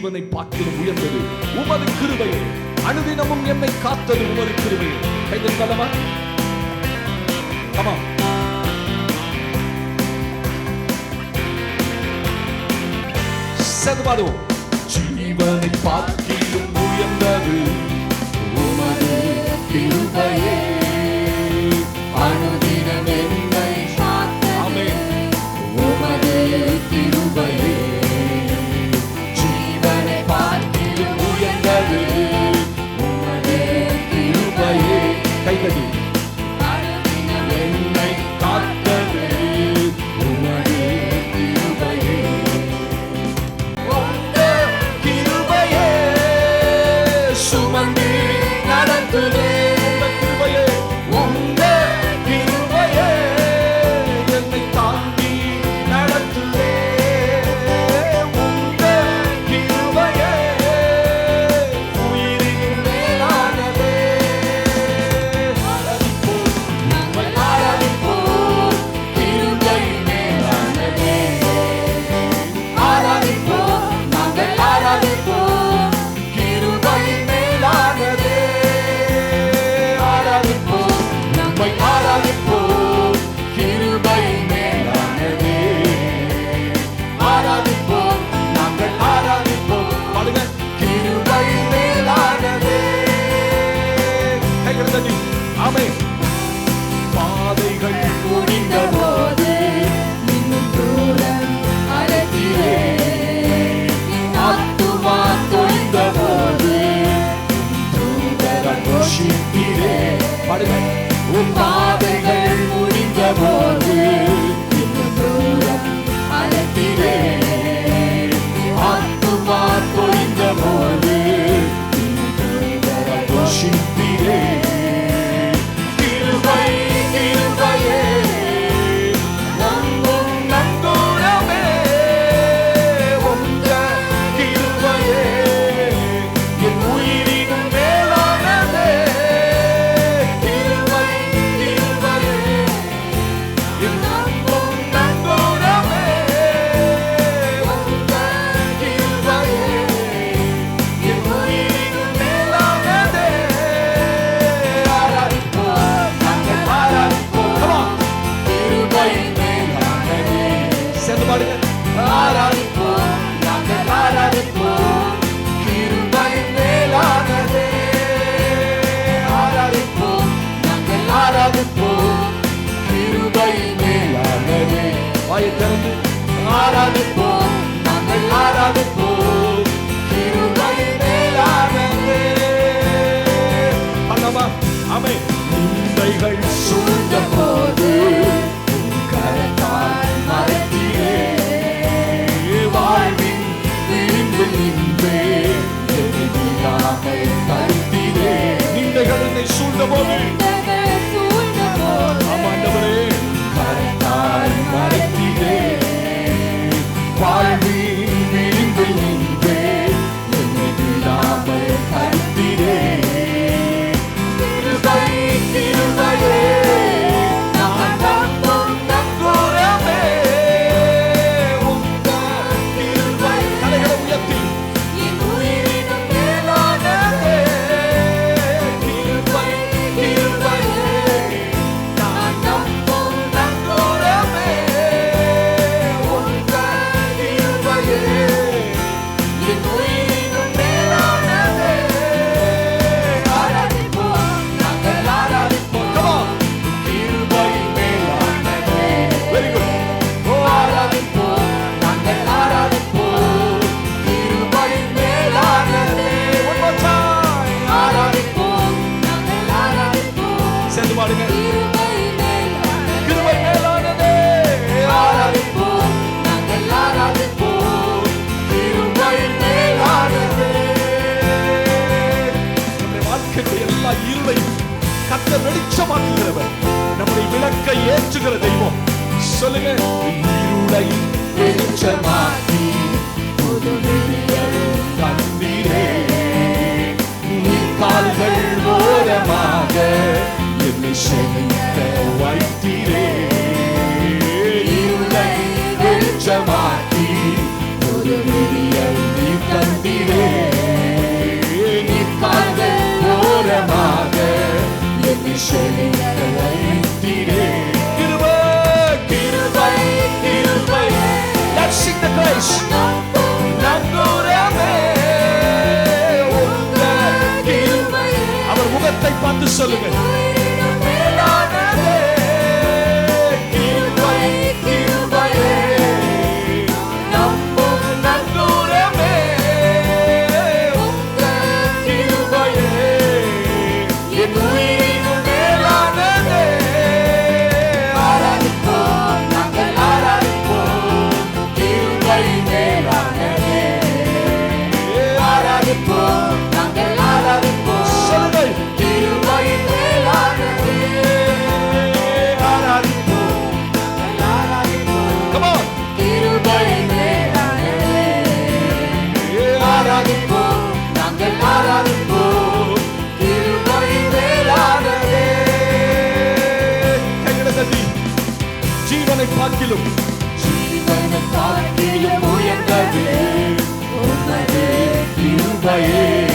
ஜீவனை பார்க்கிலும் உயர்ந்தது. உமது கிருபை அனுதினமும் என்னை காத்தது உமது கிருபை கைதல் தலைவா ஆமா சேர்ந்து ஜீவனை பார்க்கிலும் she நிந்தைகள் என்னை சூழ்ந்தபோது வெளிச்சமாக்குகிறவர் நம்முடைய விளக்கை ஏற்றுகிற தெய்வம். சொல்லுங்க. இருளை வெளிச்சமாக்கி புது கால்கள் ஓரமாக என்னை செலுத்த சொல்லுங்க காட்டிலும் ஜீவனை காட்டிலும் உயர்ந்தது. உமது கிருபையே.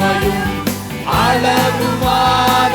மகிமையும் அளவுமான